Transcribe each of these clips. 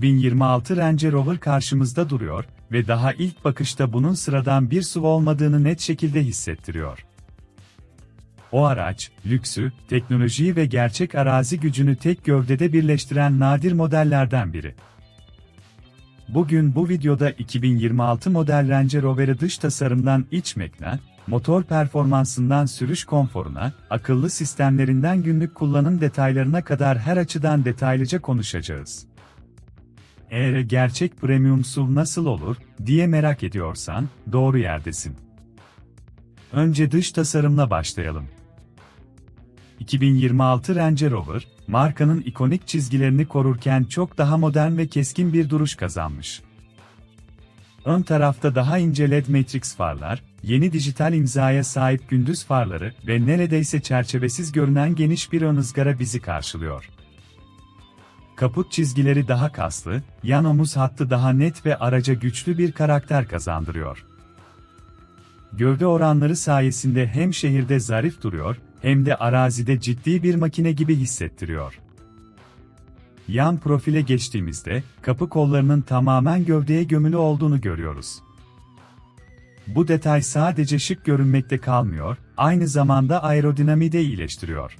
2026 Range Rover karşımızda duruyor ve daha ilk bakışta bunun sıradan bir SUV olmadığını net şekilde hissettiriyor. O araç, lüksü, teknolojiyi ve gerçek arazi gücünü tek gövdede birleştiren nadir modellerden biri. Bugün bu videoda 2026 model Range Rover'ı dış tasarımdan iç mekna, motor performansından sürüş konforuna, akıllı sistemlerinden günlük kullanım detaylarına kadar her açıdan detaylıca konuşacağız. Eğer gerçek premium SUV nasıl olur diye merak ediyorsan, doğru yerdesin. Önce dış tasarımla başlayalım. 2026 Range Rover, markanın ikonik çizgilerini korurken çok daha modern ve keskin bir duruş kazanmış. Ön tarafta daha ince LED Matrix farlar, yeni dijital imzaya sahip gündüz farları ve neredeyse çerçevesiz görünen geniş bir ön ızgara bizi karşılıyor. Kaput çizgileri daha kaslı, yan omuz hattı daha net ve araca güçlü bir karakter kazandırıyor. Gövde oranları sayesinde hem şehirde zarif duruyor, hem de arazide ciddi bir makine gibi hissettiriyor. Yan profile geçtiğimizde, kapı kollarının tamamen gövdeye gömülü olduğunu görüyoruz. Bu detay sadece şık görünmekte kalmıyor, aynı zamanda aerodinamiği de iyileştiriyor.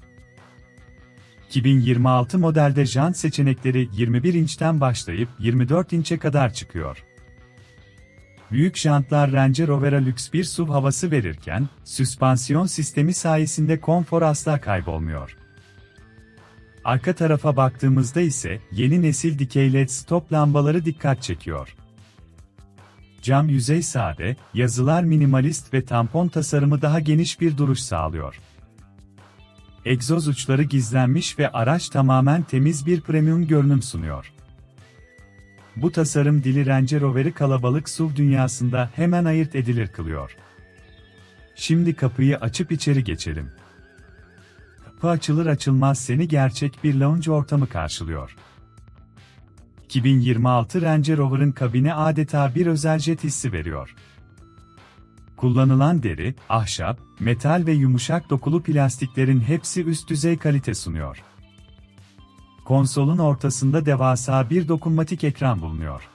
2026 modelde jant seçenekleri 21 inçten başlayıp 24 inçe kadar çıkıyor. Büyük jantlar Range Rover'a lüks bir SUV havası verirken, süspansiyon sistemi sayesinde konfor asla kaybolmuyor. Arka tarafa baktığımızda ise yeni nesil dikey led stop lambaları dikkat çekiyor. Cam yüzey sade, yazılar minimalist ve tampon tasarımı daha geniş bir duruş sağlıyor. Egzoz uçları gizlenmiş ve araç tamamen temiz bir premium görünüm sunuyor. Bu tasarım dili Range Rover'i kalabalık SUV dünyasında hemen ayırt edilir kılıyor. Şimdi kapıyı açıp içeri geçelim. Kapı açılır açılmaz seni gerçek bir lounge ortamı karşılıyor. 2026 Range Rover'ın kabini adeta bir özel jet hissi veriyor. Kullanılan deri, ahşap, metal ve yumuşak dokulu plastiklerin hepsi üst düzey kalite sunuyor. Konsolun ortasında devasa bir dokunmatik ekran bulunuyor.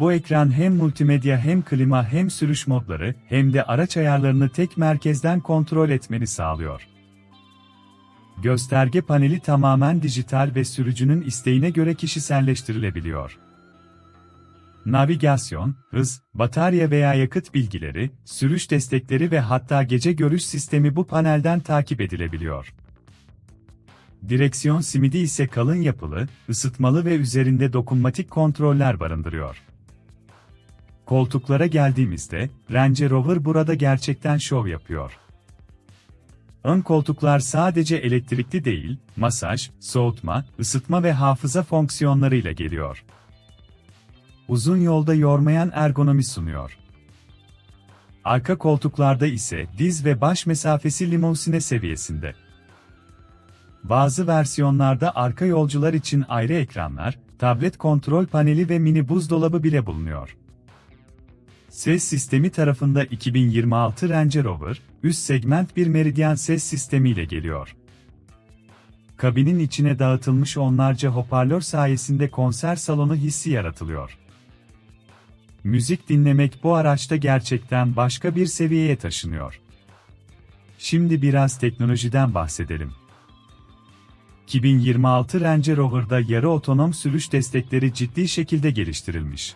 Bu ekran hem multimedya hem klima hem sürüş modları hem de araç ayarlarını tek merkezden kontrol etmeni sağlıyor. Gösterge paneli tamamen dijital ve sürücünün isteğine göre kişiselleştirilebiliyor. Navigasyon, hız, batarya veya yakıt bilgileri, sürüş destekleri ve hatta gece görüş sistemi bu panelden takip edilebiliyor. Direksiyon simidi ise kalın yapılı, ısıtmalı ve üzerinde dokunmatik kontroller barındırıyor. Koltuklara geldiğimizde, Range Rover burada gerçekten şov yapıyor. Ön koltuklar sadece elektrikli değil, masaj, soğutma, ısıtma ve hafıza fonksiyonlarıyla geliyor. Uzun yolda yormayan ergonomi sunuyor. Arka koltuklarda ise diz ve baş mesafesi limonsine seviyesinde. Bazı versiyonlarda arka yolcular için ayrı ekranlar, tablet kontrol paneli ve mini buzdolabı bile bulunuyor. Ses sistemi tarafında 2026 Range Rover, üst segment bir Meridian ses sistemiyle geliyor. Kabinin içine dağıtılmış onlarca hoparlör sayesinde konser salonu hissi yaratılıyor. Müzik dinlemek bu araçta gerçekten başka bir seviyeye taşınıyor. Şimdi biraz teknolojiden bahsedelim. 2026 Range Rover'da yarı otonom sürüş destekleri ciddi şekilde geliştirilmiş.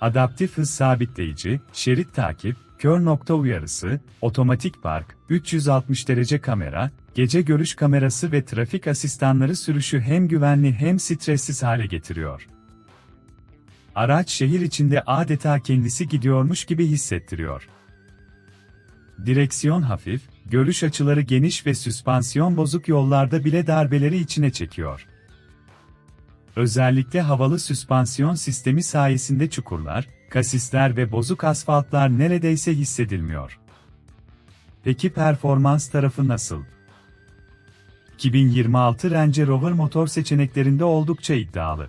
Adaptif hız sabitleyici, şerit takip, kör nokta uyarısı, otomatik park, 360 derece kamera, gece görüş kamerası ve trafik asistanları sürüşü hem güvenli hem stressiz hale getiriyor. Araç şehir içinde adeta kendisi gidiyormuş gibi hissettiriyor. Direksiyon hafif, görüş açıları geniş ve süspansiyon bozuk yollarda bile darbeleri içine çekiyor. Özellikle havalı süspansiyon sistemi sayesinde çukurlar, kasisler ve bozuk asfaltlar neredeyse hissedilmiyor. Peki performans tarafı nasıl? 2026 Range Rover motor seçeneklerinde oldukça iddialı.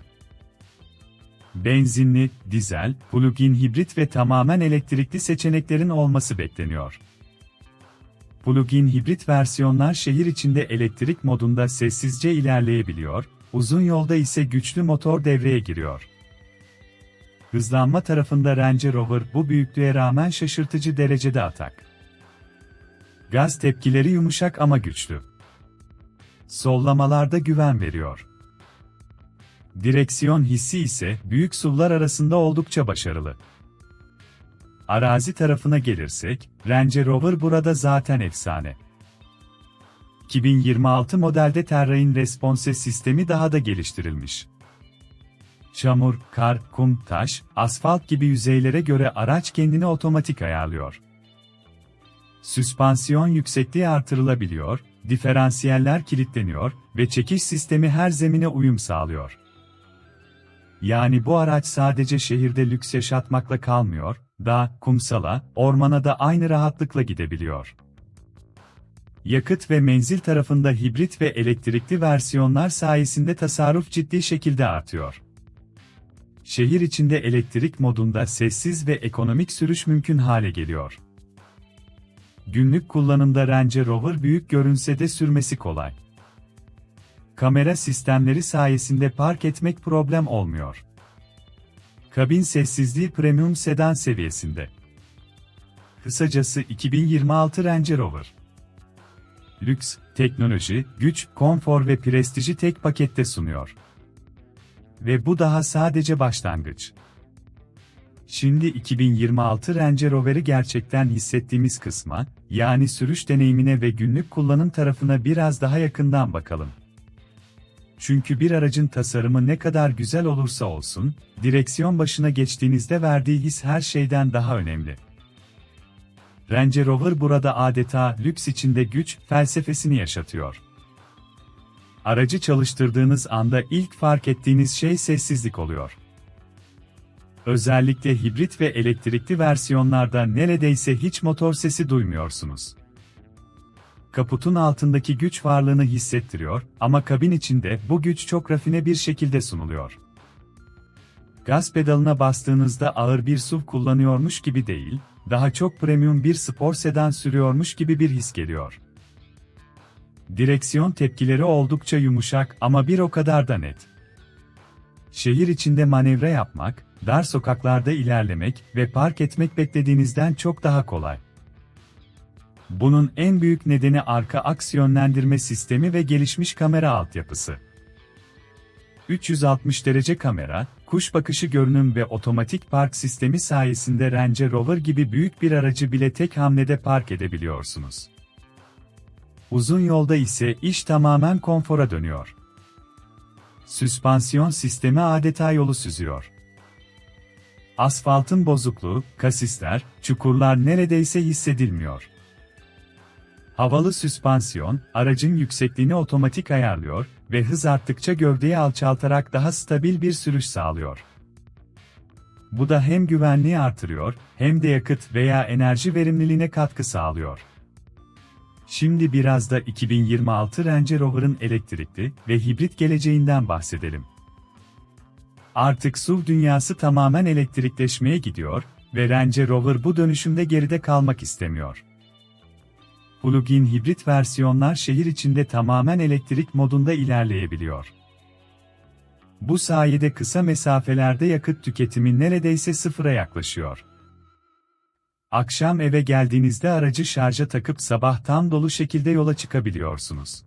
Benzinli, dizel, plug-in hibrit ve tamamen elektrikli seçeneklerin olması bekleniyor. Plug-in hibrit versiyonlar şehir içinde elektrik modunda sessizce ilerleyebiliyor, uzun yolda ise güçlü motor devreye giriyor. Hızlanma tarafında Range Rover bu büyüklüğe rağmen şaşırtıcı derecede atak. Gaz tepkileri yumuşak ama güçlü. Sollamalarda güven veriyor. Direksiyon hissi ise büyük SUV'lar arasında oldukça başarılı. Arazi tarafına gelirsek, Range Rover burada zaten efsane. 2026 modelde Terrain Response sistemi daha da geliştirilmiş. Çamur, kar, kum, taş, asfalt gibi yüzeylere göre araç kendini otomatik ayarlıyor. Süspansiyon yüksekliği artırılabiliyor, diferansiyeller kilitleniyor ve çekiş sistemi her zemine uyum sağlıyor. Yani bu araç sadece şehirde lüks yaşatmakla kalmıyor, dağ, kumsala, ormana da aynı rahatlıkla gidebiliyor. Yakıt ve menzil tarafında hibrit ve elektrikli versiyonlar sayesinde tasarruf ciddi şekilde artıyor. Şehir içinde elektrik modunda sessiz ve ekonomik sürüş mümkün hale geliyor. Günlük kullanımda Range Rover büyük görünse de sürmesi kolay. Kamera sistemleri sayesinde park etmek problem olmuyor. Kabin sessizliği premium sedan seviyesinde. Kısacası 2026 Range Rover. Lüks, teknoloji, güç, konfor ve prestiji tek pakette sunuyor. Ve bu daha sadece başlangıç. Şimdi 2026 Range Rover'i gerçekten hissettiğimiz kısma, yani sürüş deneyimine ve günlük kullanım tarafına biraz daha yakından bakalım. Çünkü bir aracın tasarımı ne kadar güzel olursa olsun, direksiyon başına geçtiğinizde verdiği his her şeyden daha önemli. Range Rover burada adeta lüks içinde güç felsefesini yaşatıyor. Aracı çalıştırdığınız anda ilk fark ettiğiniz şey sessizlik oluyor. Özellikle hibrit ve elektrikli versiyonlarda neredeyse hiç motor sesi duymuyorsunuz. Kaputun altındaki güç varlığını hissettiriyor ama kabin içinde bu güç çok rafine bir şekilde sunuluyor. Gaz pedalına bastığınızda ağır bir SUV kullanıyormuş gibi değil, daha çok premium bir spor sedan sürüyormuş gibi bir his geliyor. Direksiyon tepkileri oldukça yumuşak ama bir o kadar da net. Şehir içinde manevra yapmak, dar sokaklarda ilerlemek ve park etmek beklediğinizden çok daha kolay. Bunun en büyük nedeni arka aks yönlendirme sistemi ve gelişmiş kamera altyapısı. 360 derece kamera, kuş bakışı görünüm ve otomatik park sistemi sayesinde Range Rover gibi büyük bir aracı bile tek hamlede park edebiliyorsunuz. Uzun yolda ise iş tamamen konfora dönüyor. Süspansiyon sistemi adeta yolu süzüyor. Asfaltın bozukluğu, kasisler, çukurlar neredeyse hissedilmiyor. Havalı süspansiyon, aracın yüksekliğini otomatik ayarlıyor ve hız arttıkça gövdeyi alçaltarak daha stabil bir sürüş sağlıyor. Bu da hem güvenliği artırıyor, hem de yakıt veya enerji verimliliğine katkı sağlıyor. Şimdi biraz da 2026 Range Rover'ın elektrikli ve hibrit geleceğinden bahsedelim. Artık SUV dünyası tamamen elektrikleşmeye gidiyor ve Range Rover bu dönüşümde geride kalmak istemiyor. Plug-in hibrit versiyonlar şehir içinde tamamen elektrik modunda ilerleyebiliyor. Bu sayede kısa mesafelerde yakıt tüketimi neredeyse sıfıra yaklaşıyor. Akşam eve geldiğinizde aracı şarja takıp sabah tam dolu şekilde yola çıkabiliyorsunuz.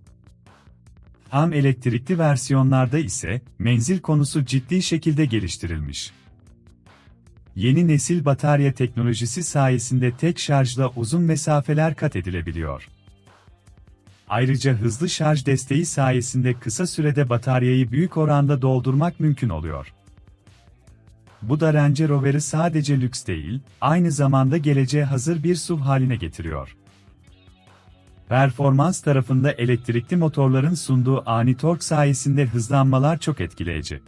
Ham elektrikli versiyonlarda ise menzil konusu ciddi şekilde geliştirilmiş. Yeni nesil batarya teknolojisi sayesinde tek şarjla uzun mesafeler kat edilebiliyor. Ayrıca hızlı şarj desteği sayesinde kısa sürede bataryayı büyük oranda doldurmak mümkün oluyor. Bu da Range Rover'ı sadece lüks değil, aynı zamanda geleceğe hazır bir SUV haline getiriyor. Performans tarafında elektrikli motorların sunduğu ani tork sayesinde hızlanmalar çok etkileyici.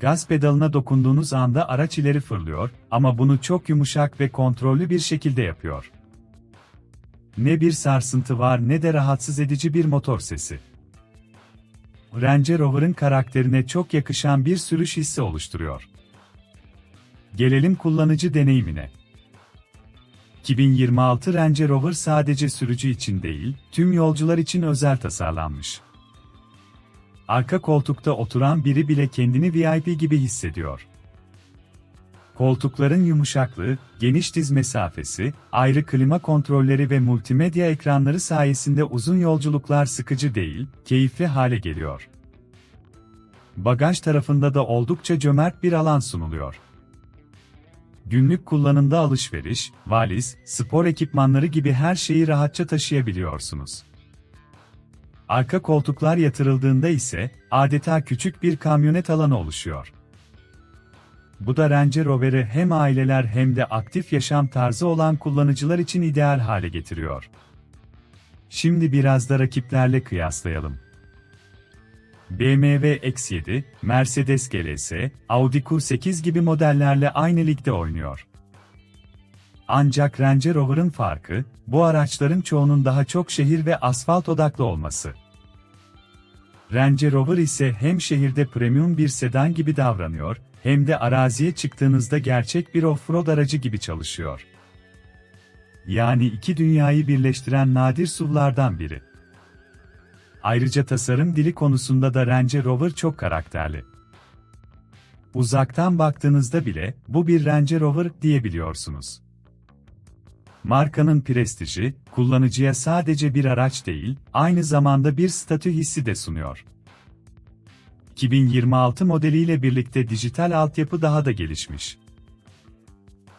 Gaz pedalına dokunduğunuz anda araç ileri fırlıyor ama bunu çok yumuşak ve kontrollü bir şekilde yapıyor. Ne bir sarsıntı var ne de rahatsız edici bir motor sesi. Range Rover'ın karakterine çok yakışan bir sürüş hissi oluşturuyor. Gelelim kullanıcı deneyimine. 2026 Range Rover sadece sürücü için değil, tüm yolcular için özel tasarlanmış. Arka koltukta oturan biri bile kendini VIP gibi hissediyor. Koltukların yumuşaklığı, geniş diz mesafesi, ayrı klima kontrolleri ve multimedya ekranları sayesinde uzun yolculuklar sıkıcı değil, keyifli hale geliyor. Bagaj tarafında da oldukça cömert bir alan sunuluyor. Günlük kullanımda alışveriş, valiz, spor ekipmanları gibi her şeyi rahatça taşıyabiliyorsunuz. Arka koltuklar yatırıldığında ise adeta küçük bir kamyonet alanı oluşuyor. Bu da Range Rover'ı hem aileler hem de aktif yaşam tarzı olan kullanıcılar için ideal hale getiriyor. Şimdi biraz da rakiplerle kıyaslayalım. BMW X7, Mercedes GLS, Audi Q8 gibi modellerle aynı ligde oynuyor. Ancak Range Rover'ın farkı, bu araçların çoğunun daha çok şehir ve asfalt odaklı olması. Range Rover ise hem şehirde premium bir sedan gibi davranıyor, hem de araziye çıktığınızda gerçek bir off-road aracı gibi çalışıyor. Yani iki dünyayı birleştiren nadir SUV'lardan biri. Ayrıca tasarım dili konusunda da Range Rover çok karakterli. Uzaktan baktığınızda bile bu bir Range Rover diyebiliyorsunuz. Markanın prestiji, kullanıcıya sadece bir araç değil, aynı zamanda bir statü hissi de sunuyor. 2026 modeliyle birlikte dijital altyapı daha da gelişmiş.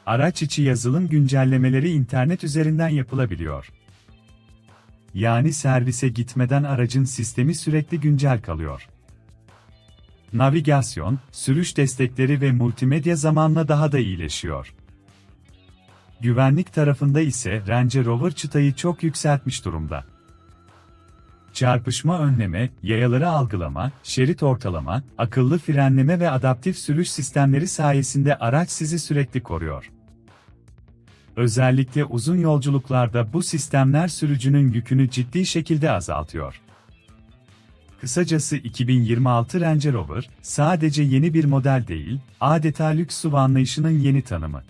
Araç içi yazılım güncellemeleri internet üzerinden yapılabiliyor. Yani servise gitmeden aracın sistemi sürekli güncel kalıyor. Navigasyon, sürüş destekleri ve multimedya zamanla daha da iyileşiyor. Güvenlik tarafında ise Range Rover çıtayı çok yükseltmiş durumda. Çarpışma önleme, yayaları algılama, şerit ortalama, akıllı frenleme ve adaptif sürüş sistemleri sayesinde araç sizi sürekli koruyor. Özellikle uzun yolculuklarda bu sistemler sürücünün yükünü ciddi şekilde azaltıyor. Kısacası 2026 Range Rover, sadece yeni bir model değil, adeta lüks SUV anlayışının yeni tanımı.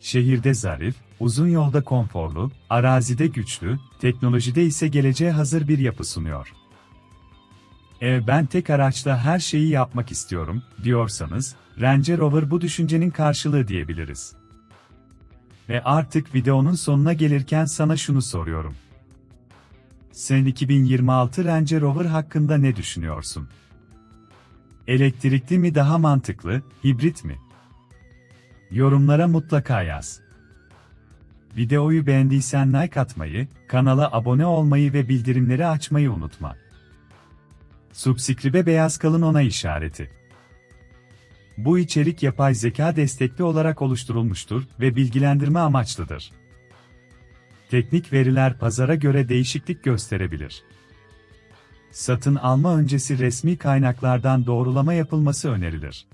Şehirde zarif, uzun yolda konforlu, arazide güçlü, teknolojide ise geleceğe hazır bir yapı sunuyor. E ben tek araçla her şeyi yapmak istiyorum, diyorsanız, Range Rover bu düşüncenin karşılığı diyebiliriz. Ve artık videonun sonuna gelirken sana şunu soruyorum. Sen 2026 Range Rover hakkında ne düşünüyorsun? Elektrikli mi daha mantıklı, hibrit mi? Yorumlara mutlaka yaz. Videoyu beğendiysen like atmayı, kanala abone olmayı ve bildirimleri açmayı unutma. Subscribe beyaz kalın ona işareti. Bu içerik yapay zeka destekli olarak oluşturulmuştur ve bilgilendirme amaçlıdır. Teknik veriler pazara göre değişiklik gösterebilir. Satın alma öncesi resmi kaynaklardan doğrulama yapılması önerilir.